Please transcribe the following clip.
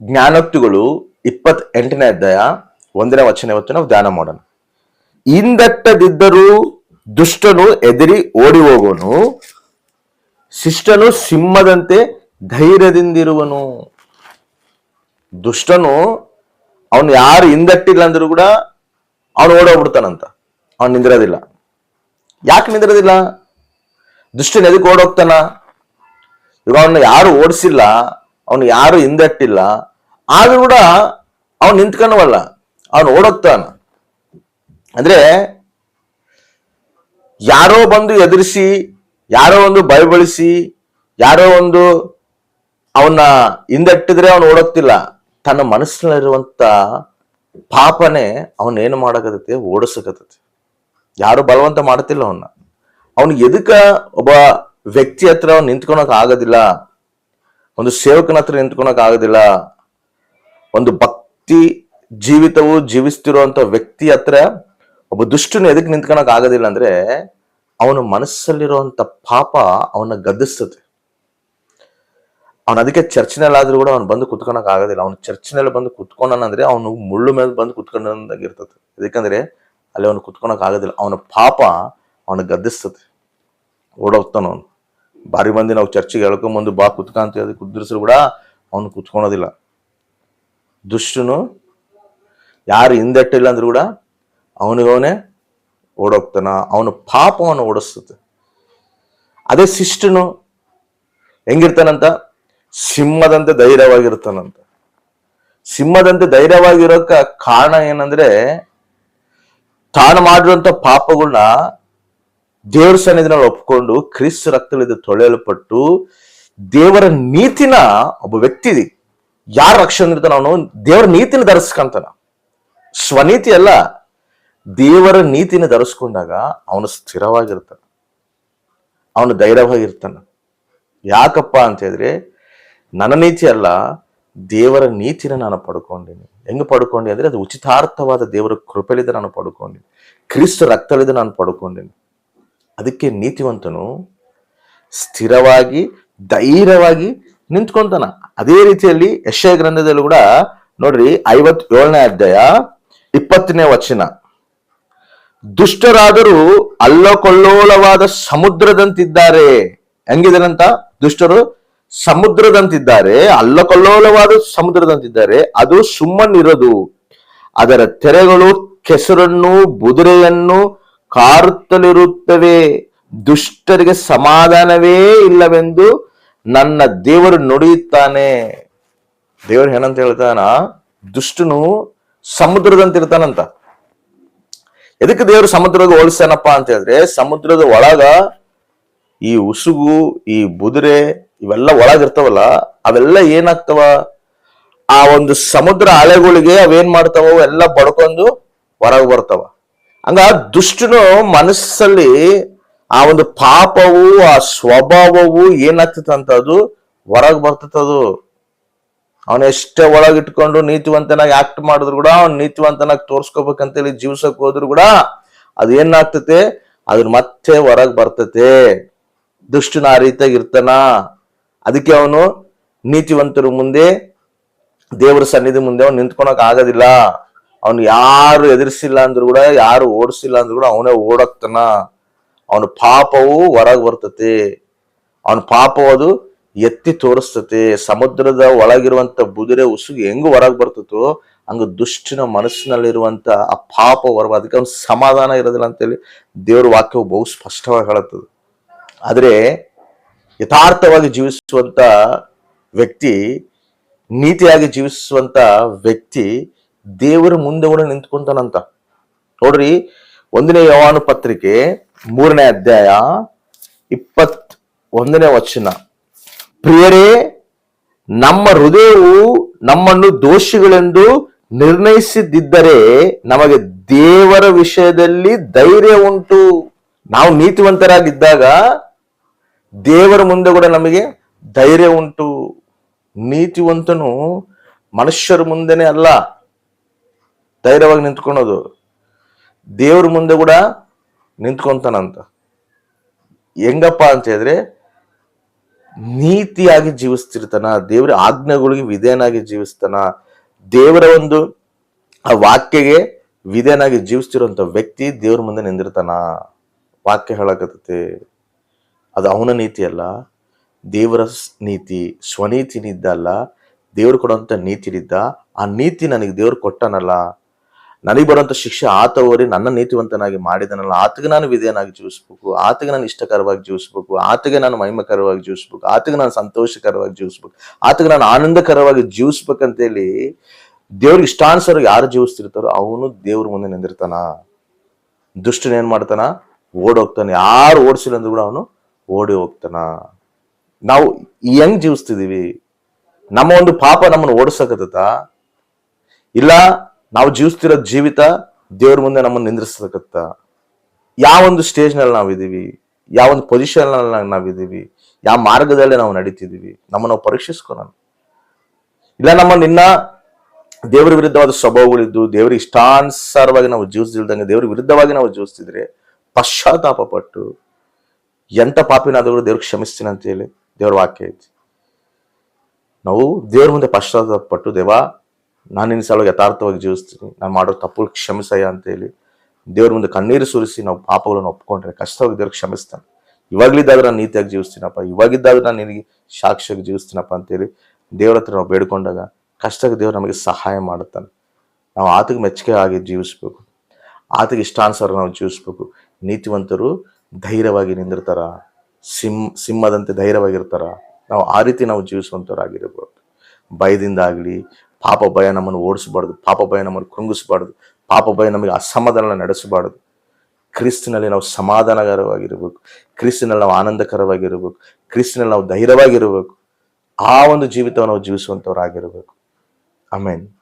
ಜ್ಞಾನೋಕ್ತಿಗಳು ಇಪ್ಪತ್ ಎಂಟನೇ ಅಧ್ಯಾಯ ಒಂದನೇ ವಚನ ಇವತ್ತು ನಾವು ಧ್ಯಾನ ಮಾಡೋಣ. ಹಿಂದಟ್ಟದಿದ್ದರೂ ದುಷ್ಟನು ಎದಿರಿ ಓಡಿ ಹೋಗೋನು ಶಿಷ್ಟನು ಸಿಂಹದಂತೆ ಧೈರ್ಯದಿಂದಿರುವನು. ದುಷ್ಟನು ಅವನು ಯಾರು ಹಿಂದಟ್ಟಿಲ್ಲ ಅಂದ್ರೂ ಕೂಡ ಅವನು ಓಡೋಗ್ಬಿಡ್ತಾನಂತ. ಅವನು ನಿಂದಿರೋದಿಲ್ಲ. ಯಾಕೆ ನಿಂದಿರೋದಿಲ್ಲ? ದುಷ್ಟನ ಎದಕ್ಕೆ ಓಡೋಗ್ತಾನ? ಇವಾಗ ಅವನ್ನ ಯಾರು ಓಡಿಸಿಲ್ಲ, ಅವನು ಯಾರು ಹಿಂದಟ್ಟಿಲ್ಲ ಆದ್ರೂ ಕೂಡ ಅವನು ನಿಂತ್ಕೊಂಡವಲ್ಲ, ಅವನು ಓಡೋಗ್ತಾನ ಅಂದ್ರೆ ಯಾರೋ ಬಂದು ಎದುರಿಸಿ, ಯಾರೋ ಒಂದು ಭಯಬಳಿಸಿ ಯಾರೋ ಒಂದು ಅವನ್ನ ಹಿಂದಟ್ಟಿದ್ರೆ ಅವನು ಓಡೋಗ್ತಿಲ್ಲ, ತನ್ನ ಮನಸ್ಸಿನಲ್ಲಿರುವಂತ ಪಾಪನೆ ಅವನ್ ಏನು ಮಾಡಕತ್ತೈತಿ? ಓಡಿಸಕತ್ತೈತಿ. ಯಾರು ಬಲವಂತ ಮಾಡ್ತಿಲ್ಲ ಅವನ್ನ ಅವನು ಎದಕ್ಕ ಒಬ್ಬ ವ್ಯಕ್ತಿ ಹತ್ರ ಅವ್ನು ನಿಂತ್ಕೊಳಕ್ ಆಗೋದಿಲ್ಲ, ಒಂದು ಸೇವಕನ ಹತ್ರ ನಿಂತ್ಕೊಳಕ್ ಆಗೋದಿಲ್ಲ ಒಂದು ಭಕ್ತಿ ಜೀವಿತವು ಜೀವಿಸ್ತಿರುವಂತ ವ್ಯಕ್ತಿ ಹತ್ರ ಒಬ್ಬ ದುಷ್ಟನು ಎದಕ್ಕೆ ನಿಂತ್ಕೊಳಕ್ ಆಗೋದಿಲ್ಲ ಅಂದ್ರೆ ಅವನ ಮನಸ್ಸಲ್ಲಿರುವಂತ ಪಾಪ ಅವನ ಗದ್ದಿಸ್ತದೆ. ಅವನ ಅದಕ್ಕೆ ಚರ್ಚಿನಲ್ಲಾದ್ರೂ ಕೂಡ ಅವ್ನು ಬಂದು ಕುತ್ಕೊಳಕ್ ಆಗೋದಿಲ್ಲ. ಅವ್ನು ಚರ್ಚಿನಲ್ಲಿ ಬಂದು ಕುತ್ಕೊಂಡನಂದ್ರೆ ಅವನು ಮುಳ್ಳು ಮೇಲೆ ಬಂದು ಕುತ್ಕೊಂಡಂಗಿರ್ತದೆ ಯಾಕಂದ್ರೆ ಅಲ್ಲಿ ಅವನು ಕುತ್ಕೊಳಕ್ ಆಗೋದಿಲ್ಲ. ಅವನ ಪಾಪ ಅವನ ಗದ್ದಿಸ್ತದೆ. ಓಡೋಗ್ತಾನ ಬಾರಿ ಮಂದಿ ನಾವು ಚರ್ಚಿಗೆ ಹೇಳ್ಕೊಂಬಂದು ಬಾ ಕುತ್ಕ ಅಂತ ಹೇಳಿ ಕುದ್ರಿಸಿದ್ರು ಕೂಡ ಅವನು ಕುತ್ಕೊಳೋದಿಲ್ಲ. ದುಷ್ಟನು ಯಾರು ಹಿಂದಟ್ಟಿಲ್ಲ ಅಂದ್ರೂ ಕೂಡ ಅವನಿಗವನೇ ಓಡೋಗ್ತಾನ, ಅವನು ಪಾಪವನ್ನು ಓಡಿಸ್ತದೆ ಅದೇ ಶಿಷ್ಟನು ಹೆಂಗಿರ್ತಾನಂತ? ಸಿಂಹದಂತೆ ಧೈರ್ಯವಾಗಿರ್ತಾನಂತ. ಸಿಂಹದಂತೆ ಧೈರ್ಯವಾಗಿರೋಕ ಕಾರಣ ಏನಂದ್ರೆ, ತಾನು ಮಾಡಿರುವಂತ ಪಾಪಗಳನ್ನ ದೇವರ ಸನ್ನಿಧಿನಲ್ಲಿ ಒಪ್ಕೊಂಡು ಕ್ರಿಸ್ತ ರಕ್ತದಿಂದ ತೊಳೆಯಲ್ಪಟ್ಟು ದೇವರ ನೀತಿನ ಒಬ್ಬ ವ್ಯಕ್ತಿ ಯಾರ ರಕ್ಷಣೆ ಇರ್ತಾನ ಅವನು ದೇವರ ನೀತಿನ ಧರಿಸ್ಕೊಂತಾನ. ಸ್ವನೀತಿ ಅಲ್ಲ, ದೇವರ ನೀತಿನ ಧರಿಸ್ಕೊಂಡಾಗ ಅವನು ಸ್ಥಿರವಾಗಿರ್ತಾನ. ಅವನು ಧೈರ್ಯವಾಗಿರ್ತಾನ. ಯಾಕಪ್ಪ ಅಂತ ಹೇಳಿದ್ರೆ, ನನ್ನ ನೀತಿ ಅಲ್ಲ, ದೇವರ ನೀತಿನ ನಾನು ಪಡ್ಕೊಂಡಿನಿ. ಹೆಂಗೆ ಪಡ್ಕೊಂಡೆ ಅಂದ್ರೆ, ಅದು ಉಚಿತಾರ್ಥವಾದ ದೇವರ ಕೃಪೆಲಿಂದ ನಾನು ಪಡ್ಕೊಂಡಿನಿ. ಕ್ರಿಸ್ತ ರಕ್ತಲಿಂದ ನಾನು ಪಡ್ಕೊಂಡಿನಿ. ಅದಕ್ಕೆ ನೀತಿವಂತನು ಸ್ಥಿರವಾಗಿ, ಧೈರ್ಯವಾಗಿ ನಿಂತ್ಕೊಂತಾನ. ಅದೇ ರೀತಿಯಲ್ಲಿ ಯಶಯ ಗ್ರಂಥದಲ್ಲೂ ಕೂಡ ನೋಡ್ರಿ ಐವತ್ ಏಳನೇ ಅಧ್ಯಾಯ ಇಪ್ಪತ್ತನೇ ವಚನ. ದುಷ್ಟರಾದರೂ ಅಲ್ಲಕೊಳ್ಳೋಲವಾದ ಸಮುದ್ರದಂತಿದ್ದಾರೆ. ಹೆಂಗಿದಾರಂತ? ದುಷ್ಟರು ಸಮುದ್ರದಂತಿದ್ದಾರೆ, ಅಲ್ಲಕೊಳ್ಳೋಲವಾದ ಸಮುದ್ರದಂತಿದ್ದಾರೆ, ಅದು ಸುಮ್ಮನಿರದು. ಅದರ ತೆರೆಗಳು ಕೆಸರನ್ನು ಬುದುರೆಯನ್ನು ಕಾರುತ್ತಲಿರುತ್ತವೆ. ದುಷ್ಟರಿಗೆ ಸಮಾಧಾನವೇ ಇಲ್ಲವೆಂದು ನನ್ನ ದೇವರು ನುಡಿಯುತ್ತಾನೆ. ದೇವರು ಏನಂತ ಹೇಳ್ತಾನ? ದುಷ್ಟನು ಸಮುದ್ರದಂತಿರ್ತಾನಂತ. ಎದಕ್ಕೆ ದೇವರು ಸಮುದ್ರದ ಹೋಲಿಸ್ತಾನಪ್ಪ ಅಂತ ಹೇಳಿದ್ರೆ, ಸಮುದ್ರದ ಒಳಗ ಈ ಉಸುಗು, ಈ ಬುದುರೆ ಇವೆಲ್ಲ ಒಳಗಿರ್ತಾವಲ್ಲ, ಅವೆಲ್ಲ ಏನಾಗ್ತಾವ? ಆ ಒಂದು ಸಮುದ್ರ ಅಲೆಗಳಿಗೆ ಅವೇನ್ ಮಾಡ್ತಾವ, ಎಲ್ಲ ಬಡ್ಕೊಂಡು ಹೊರಗೆ ಬರ್ತಾವ. ಹಂಗ ದುಷ್ಟನು ಮನಸ್ಸಲ್ಲಿ ಆ ಒಂದು ಪಾಪವು, ಆ ಸ್ವಭಾವವು ಏನಾಗ್ತದಂತ ಅದು ಹೊರಗೆ ಬರ್ತದದು ಅವನ ಎಷ್ಟೇ ಒಳಗಿಟ್ಕೊಂಡು ನೀತಿವಂತನಾಗಿ ಆಕ್ಟ್ ಮಾಡಿದ್ರು ಕೂಡ, ಅವ್ನ ನೀತಿವಂತನಾಗಿ ತೋರ್ಸ್ಕೋಬೇಕಂತೇಳಿ ಜೀವ್ಸಕ್ ಹೋದ್ರು ಕೂಡ ಅದು ಏನಾಗ್ತತೆ? ಅದ್ರ ಮತ್ತೆ ಹೊರಗೆ ಬರ್ತತೆ. ದುಷ್ಟನ ಆ ರೀತಿಯಾಗಿ ಇರ್ತಾನ. ಅದಕ್ಕೆ ಅವನು ನೀತಿವಂತರ ಮುಂದೆ, ದೇವರ ಸನ್ನಿಧಿ ಮುಂದೆ ಅವ್ನು ನಿಂತ್ಕೊಳಕ್ ಆಗೋದಿಲ್ಲ. ಅವ್ನು ಯಾರು ಎದುರಿಸಿಲ್ಲ ಅಂದ್ರು ಕೂಡ, ಯಾರು ಓಡಿಸಿಲ್ಲ ಅಂದ್ರು ಕೂಡ ಅವನೇ ಓಡೋಗ್ತಾನ ಅವನ ಪಾಪವು ಹೊರಗೆ ಬರ್ತತೆ. ಅವನ ಪಾಪವು ಅದು ಎತ್ತಿ ತೋರಿಸ್ತತೆ. ಸಮುದ್ರದ ಒಳಗಿರುವಂತ ಬುದುರೆ ಉಸುಗು ಹೆಂಗ್ ಹೊರಗೆ ಬರ್ತತೋ, ಹಂಗ ದುಷ್ಟನ ಮನಸ್ಸಿನಲ್ಲಿರುವಂತ ಆ ಪಾಪ ಹೊರಬ ಅದಕ್ಕೆ ಅವ್ನ ಸಮಾಧಾನ ಇರೋದಿಲ್ಲ ಅಂತೇಳಿ ದೇವ್ರ ವಾಕ್ಯವು ಬಹು ಸ್ಪಷ್ಟವಾಗಿ ಹೇಳುತ್ತದೆ. ಆದರೆ ಯಥಾರ್ಥವಾಗಿ ಜೀವಿಸುವಂತ ವ್ಯಕ್ತಿ, ನೀತಿಯಾಗಿ ಜೀವಿಸುವಂತ ವ್ಯಕ್ತಿ ದೇವರ ಮುಂದೆ ಕೂಡ ನಿಂತ್ಕೊಂತಾನಂತ. ನೋಡ್ರಿ, ಒಂದನೇ ಯವಾನು ಪತ್ರಿಕೆ ಮೂರನೇ ಅಧ್ಯಾಯ ಇಪ್ಪತ್ ಒಂದನೇ ವಚನ. ಪ್ರಿಯರೇ, ನಮ್ಮ ಹೃದಯವು ನಮ್ಮನ್ನು ದೋಷಿಗಳೆಂದು ನಿರ್ಣಯಿಸಿದ್ದರೆ ನಮಗೆ ದೇವರ ವಿಷಯದಲ್ಲಿ ಧೈರ್ಯ ಉಂಟು. ನಾವು ನೀತಿವಂತರಾಗಿದ್ದಾಗ ದೇವರ ಮುಂದೆ ಕೂಡ ನಮಗೆ ಧೈರ್ಯ ಉಂಟು. ನೀತಿವಂತನು ಮನುಷ್ಯರ ಮುಂದೆನೆ ಅಲ್ಲ, ಧೈರ್ಯವಾಗಿ ನಿಂತ್ಕೊಳೋದು ದೇವರ ಮುಂದೆ ಕೂಡ ನಿಂತ್ಕೊಂತಾನಂತ. ಹೆಂಗಪ್ಪ ಅಂತ ಹೇಳಿದ್ರೆ, ನೀತಿಯಾಗಿ ಜೀವಿಸ್ತಿರ್ತಾನ, ದೇವರ ಆಜ್ಞೆಗಳಿಗೆ ವಿಧೇಯನಾಗಿ ಜೀವಿಸ್ತಾನ, ದೇವರ ಒಂದು, ಆ ವಾಕ್ಯಗೆ ವಿಧೇಯನಾಗಿ ಜೀವಿಸ್ತಿರುವಂತ ವ್ಯಕ್ತಿ ದೇವ್ರ ಮುಂದೆ ನಿಂದಿರ್ತಾನ. ವಾಕ್ಯ ಹೇಳಕತ್ತೈತಿ. ಅದು ಅವನ ನೀತಿ ಅಲ್ಲ, ದೇವರ ನೀತಿ ಸ್ವನೀತಿನಿದ್ದ ಅಲ್ಲ ದೇವ್ರು ಕೊಡುವಂತ ನೀತಿನಿದ್ದ, ಆ ನೀತಿ ನನಗೆ ದೇವ್ರು ಕೊಟ್ಟನಲ್ಲ. ನನಗೆ ಬರುವಂತ ಶಿಕ್ಷೆ ಆತ ಓರಿ ನನ್ನ ನೀತಿವಂತನಾಗಿ ಮಾಡಿದನಲ್ಲ. ಆತಗೆ ನಾನು ವಿಧೇಯನಾಗಿ ಜೀವಿಸ್ಬೇಕು. ಆತಗೆ ನಾನು ಇಷ್ಟಕರವಾಗಿ ಜೀವಿಸ್ಬೇಕು. ಆತಗೆ ನಾನು ಮಹಿಮಕರವಾಗಿ ಜೀವಿಸ್ಬೇಕು. ಆತಗೆ ನಾನು ಸಂತೋಷಕರವಾಗಿ ಜೀವಿಸ್ಬೇಕು. ಆತಗೆ ನಾನು ಆನಂದಕರವಾಗಿ ಜೀವಿಸ್ಬೇಕಂತೇಳಿ ದೇವ್ರಿಗೆ ಇಷ್ಟಾನುಸಾರ ಯಾರು ಜೀವಿಸ್ತಿರ್ತಾರೋ ಅವನು ದೇವ್ರ ಮುಂದೆ ನಿಂದಿರ್ತಾನ. ದುಷ್ಟನ ಏನ್ ಮಾಡ್ತಾನ? ಓಡೋಗ್ತಾನೆ. ಯಾರು ಓಡಿಸಿಲ್ಲ ಅಂದ್ರೂ ಕೂಡ ಅವನು ಓಡಿ ಹೋಗ್ತಾನ. ನಾವು ಹೆಂಗ್ ಜೀವಿಸ್ತಿದೀವಿ? ನಮ್ಮ ಒಂದು ಪಾಪ ನಮ್ಮನ್ನು ಓಡಿಸಕತ್ತ ಇಲ್ಲ ನಾವು ಜೀವಿಸ್ತಿರೋ ಜೀವಿತ ದೇವ್ರ ಮುಂದೆ ನಮ್ಮನ್ನು ನಿಂದ್ರಿಸತಕ್ಕಂಥ ಯಾವ ಒಂದು ಸ್ಟೇಜ್ನಲ್ಲಿ ನಾವಿದೀವಿ ಯಾವ ಒಂದು ಪೊಸಿಷನ್ನಲ್ಲಿ ನಾವಿದೀವಿ ಯಾವ ಮಾರ್ಗದಲ್ಲಿ ನಾವು ನಡೀತಿದ್ದೀವಿ, ನಮ್ಮನ್ನು ನಾವು ಪರೀಕ್ಷಿಸ್ಕೊಳ್ಳೋಣ ಇಲ್ಲ ನಮ್ಮ ನಿನ್ನ ದೇವರ ವಿರುದ್ಧವಾದ ಸ್ವಭಾವಗಳಿದ್ದು ದೇವರಿಗೆ ಇಷ್ಟಾನುಸಾರವಾಗಿ ನಾವು ಜೀವಿಸ್ದಿಲ್ದಂಗೆ ದೇವರ ವಿರುದ್ಧವಾಗಿ ನಾವು ಜೀವಿಸ್ತಿದ್ರೆ ಪಶ್ಚಾತ್ತಾಪ ಪಟ್ಟು ಎಂತ ಪಾಪಿನಾದರೂ ದೇವ್ರಿಗೆ ಕ್ಷಮಿಸ್ತೀನಿ ಅಂತ ಹೇಳಿ ದೇವ್ರ ವಾಕ್ಯ ಐತಿ. ನಾವು ದೇವ್ರ ಮುಂದೆ ಪಶ್ಚಾತ್ತಾಪ ಪಟ್ಟು ದೇವ ನಿನ್ನ ಸಲುವಾಗಿ ಯಥಾರ್ಥವಾಗಿ ಜೀವಿಸ್ತೀನಿ. ನಾನು ಮಾಡೋ ತಪ್ಪು ಕ್ಷಮಿಸಯ್ಯ ಅಂತ ಹೇಳಿ ದೇವ್ರ ಮುಂದೆ ಕಣ್ಣೀರು ಸುರಿಸಿ ನಾವು ಪಾಪಗಳನ್ನು ಒಪ್ಕೊಂಡ್ರೆ ಕಷ್ಟವಾಗಿ ದೇವ್ರಿಗೆ ಕ್ಷಮಿಸ್ತಾನೆ. ಇವಾಗ್ಲಿದ್ದಾಗ ನಾನು ನೀತಿಯಾಗಿ ಜೀವಿಸ್ತೀನಪ್ಪ. ಇವಾಗಿದ್ದಾಗ ನಾನು ನಿನಗೆ ಸಾಕ್ಷಿಯಾಗಿ ಜೀವಿಸ್ತೀನಪ್ಪ ಅಂತೇಳಿ ದೇವ್ರ ಹತ್ರ ನಾವು ಬೇಡ್ಕೊಂಡಾಗ ಕಷ್ಟಕ್ಕೆ ದೇವ್ರು ನಮಗೆ ಸಹಾಯ ಮಾಡುತ್ತಾನೆ. ನಾವು ಆತಗೆ ಮೆಚ್ಚುಗೆ ಆಗಿ ಜೀವಿಸ್ಬೇಕು. ಆತಗೆ ಇಷ್ಟಾನುಸಾರ ನಾವು ಜೀವಿಸ್ಬೇಕು. ನೀತಿವಂತರು ಧೈರ್ಯವಾಗಿ ನಿಂದಿರ್ತಾರ. ಸಿಂ, ಸಿಂಹದಂತೆ ಧೈರ್ಯವಾಗಿರ್ತಾರ. ನಾವು ಆ ರೀತಿ ನಾವು ಜೀವಿಸುವಂಥವ್ರಾಗಿರ್ಬೇಕು ಭಯದಿಂದ ಆಗಲಿ ಪಾಪ ಭಯ ನಮ್ಮನ್ನು ಓಡಿಸಬಾರ್ದು, ಪಾಪ ಭಯ ನಮ್ಮನ್ನು ಕೃಂಗಿಸಬಾರ್ದು, ಪಾಪ ಭಯ ನಮಗೆ ಅಸಮಾಧಾನ ನಡೆಸಬಾರ್ದು. ಕ್ರಿಸ್ತಿನಲ್ಲಿ ನಾವು ಸಮಾಧಾನಕರವಾಗಿರಬೇಕು, ಕ್ರಿಸ್ತಿನಲ್ಲಿ ನಾವು ಆನಂದಕರವಾಗಿರಬೇಕು, ಕ್ರಿಸ್ತಿನಲ್ಲಿ ನಾವು ಧೈರ್ಯವಾಗಿರಬೇಕು, ಆ ಒಂದು ಜೀವಿತವನ್ನು ನಾವು ಜೀವಿಸುವಂಥವ್ರಾಗಿರ್ಬೇಕು. ಆಮೇನ್.